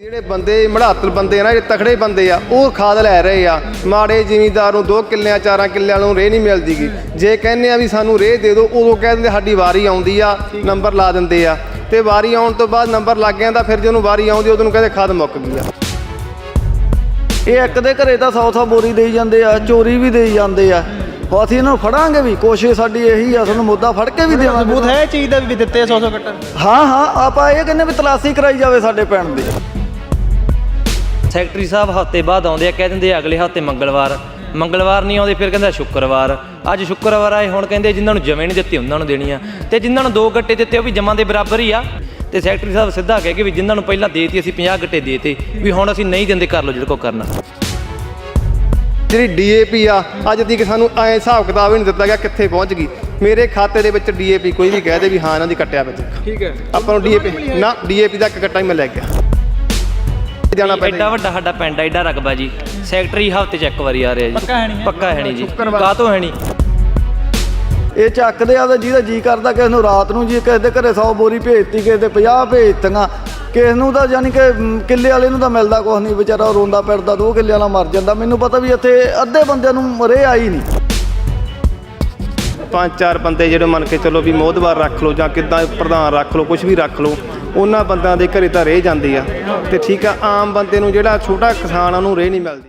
ਜਿਹੜੇ ਬੰਦੇ ਮੜਾਤਲ ਬੰਦੇ ਆ ਨਾ ਜਿਹੜੇ ਤਖੜੇ ਬੰਦੇ ਆ ਉਹ ਖਾਦ ਲੈ ਰਹੇ ਆ। ਮਾੜੇ ਜ਼ਿਮੀਂਦਾਰ ਨੂੰ ਦੋ ਕਿੱਲਿਆਂ ਚਾਰਾਂ ਕਿੱਲਿਆਂ ਨੂੰ ਰੇਹ ਨਹੀਂ ਮਿਲਦੀਗੀ। ਜੇ ਕਹਿੰਦੇ ਆ ਵੀ ਸਾਨੂੰ ਰੇਹ ਦੇ ਦਿਓ ਉਦੋਂ ਕਹਿ ਦਿੰਦੇ ਸਾਡੀ ਵਾਰੀ ਆਉਂਦੀ ਆ ਨੰਬਰ ਲਾ ਦਿੰਦੇ ਆ। ਤੇ ਵਾਰੀ ਆਉਣ ਤੋਂ ਬਾਅਦ ਨੰਬਰ ਲੱਗ ਜਾਂਦਾ ਫਿਰ ਜਦੋਂ ਵਾਰੀ ਆਉਂਦੀ ਉਦੋਂ ਕਹਿੰਦੇ ਖਾਦ ਮੁੱਕ ਗਈ ਆ। ਇਹ ਇੱਕ ਦੇ ਘਰੇ ਤਾਂ 100 100 ਬੋਰੀ ਦੇਈ ਜਾਂਦੇ ਆ ਚੋਰੀ ਵੀ ਦੇਈ ਜਾਂਦੇ ਆ। ਅਸੀਂ ਇਹਨਾਂ ਨੂੰ ਫੜਾਂਗੇ ਵੀ ਕੋਸ਼ਿਸ਼ ਸਾਡੀ ਇਹੀ ਆ ਸਾਨੂੰ ਮੁੱਦਾ ਫੜ ਕੇ ਵੀ ਦੇਵਾਂਗੇ। ਸਬੂਤ ਹੈ ਇਹ ਚੀਜ਼ ਦਾ ਵੀ ਦਿੱਤੇ 100 100 ਕੱਟਣ। ਹਾਂ ਹਾਂ ਆਪਾਂ ਇਹ ਕਹਿੰਦੇ ਵੀ ਤਲਾਸੀ ਕਰਾਈ ਜਾਵੇ ਸਾਡੇ ਪਿੰਡ ਦੀ। ਸੈਕਟਰੀ ਸਾਹਿਬ ਹਫ਼ਤੇ ਬਾਅਦ ਆਉਂਦੇ ਆ ਕਹਿ ਦਿੰਦੇ ਆ ਅਗਲੇ ਹਫ਼ਤੇ ਮੰਗਲਵਾਰ। ਮੰਗਲਵਾਰ ਨਹੀਂ ਆਉਂਦੇ ਫਿਰ ਕਹਿੰਦਾ ਸ਼ੁੱਕਰਵਾਰ। ਅੱਜ ਸ਼ੁੱਕਰਵਾਰ ਆਏ ਹੁਣ ਕਹਿੰਦੇ ਜਿਨ੍ਹਾਂ ਨੂੰ ਜਮੇ ਨਹੀਂ ਦਿੱਤੀ ਉਹਨਾਂ ਨੂੰ ਦੇਣੀ ਆ। ਤੇ ਜਿਨ੍ਹਾਂ ਨੂੰ ਦੋ ਗੱਟੇ ਦਿੱਤੇ ਉਹ ਵੀ ਜਮਾਂ ਦੇ ਬਰਾਬਰ ਹੀ ਆ। ਤੇ ਸੈਕਟਰੀ ਸਾਹਿਬ ਸਿੱਧਾ ਕਹਿ ਕੇ ਵੀ ਜਿਨ੍ਹਾਂ ਨੂੰ ਪਹਿਲਾਂ ਦੇਤੀ ਅਸੀਂ 50 ਗੱਟੇ ਦੇਤੇ ਵੀ ਹੁਣ ਅਸੀਂ ਨਹੀਂ ਦਿੰਦੇ ਕਰ ਲਓ ਜਿਹੜਾ ਕੋ ਕਰਨਾ। ਜਿਹੜੀ ਡੀਏਪੀ ਆ ਅੱਜ ਤੱਕ ਸਾਨੂੰ ਐ ਹਿਸਾਬ ਕਿਤਾਬ ਹੀ ਨਹੀਂ ਦਿੱਤਾ ਗਿਆ ਕਿੱਥੇ ਪਹੁੰਚ ਗਈ। ਮੇਰੇ ਖਾਤੇ ਦੇ ਵਿੱਚ ਡੀਏਪੀ ਕੋਈ ਵੀ ਕਹਿ ਦੇ ਵੀ ਹਾਂ ਇਹਨਾਂ ਦੀ ਕੱਟਿਆ ਵਿੱਚ। ਠੀਕ ਹੈ। ਆਪਾਂ ਨੂੰ ਡੀਏਪੀ ਨਾ ਡੀਏਪੀ ਦਾ ਇੱਕ ਕੱਟਾ ਹੀ ਮੈਂ ਲੈ ਗਿਆ। ਜਾਣਾ ਐਡਾ ਪੈਂਦਾ ਵੱਡਾ ਸਾਡਾ ਪਿੰਡ ਆ ਐਡਾ ਰਕਬਾ ਜੀ। ਸੈਕਟਰੀ ਹਫ਼ਤੇ ਚ ਇੱਕ ਵਾਰੀ ਆ ਰਿਹਾ ਜੀ। ਪੱਕਾ ਹੈ ਨਹੀਂ? ਪੱਕਾ ਹੈ ਨਹੀਂ ਜੀ। ਕਾਹਤੋਂ ਹੈ ਨਹੀਂ? ਇਹ ਚੱਕਦੇ ਆ ਤੇ ਜਿਹਦਾ ਜੀ ਕਰਦਾ ਕਿਸੇ ਨੂੰ ਰਾਤ ਨੂੰ ਜੀ ਕਿਸੇ ਦੇ ਘਰੇ 100 ਬੋਰੀ ਭੇਜਤੀ ਕਿਸੇ ਦੇ 50 ਭੇਜਤੀਆਂ। ਕਿਸੇ ਨੂੰ ਤਾਂ ਯਾਨੀ ਕਿ ਮ, ਕਿੱਲੇ ਵਾਲੇ ਨੂੰ ਤਾਂ ਮਿਲਦਾ ਕੁਛ ਨਹੀਂ ਵਿਚਾਰਾ ਉਹ ਰੋਂਦਾ ਫਿਰਦਾ ਦੋ ਕਿੱਲੇ ਵਾਲਾ ਮਰ ਜਾਂਦਾ। ਮੈਨੂੰ ਪਤਾ ਵੀ ਇੱਥੇ ਅੱਧੇ ਬੰਦਿਆਂ ਨੂੰ ਮਰੇ ਆਈ ਨਹੀਂ। ਪੰਜ ਚਾਰ ਬੰਦੇ ਜਿਹੜੇ ਮੰਨ ਕੇ ਚੱਲੋ ਵੀ ਮੋਦਵਾਰ ਰੱਖ ਲਓ ਜਾਂ ਕਿੱਦਾਂ ਪ੍ਰਧਾਨ ਰੱਖ ਲਓ ਕੁਝ ਵੀ ਰੱਖ ਲਓ ਉਹਨਾਂ ਬੰਦਿਆਂ ਦੇ ਘਰੇ ਤਾਂ ਰਹਿ ਜਾਂਦੀ ਆ। ਤੇ ਠੀਕ ਆ, ਆਮ ਬੰਦੇ ਨੂੰ ਜਿਹੜਾ ਛੋਟਾ ਕਿਸਾਨ ਆ, ਉਹਨੂੰ ਰੇਹ ਨਹੀਂ ਮਿਲਦੀ।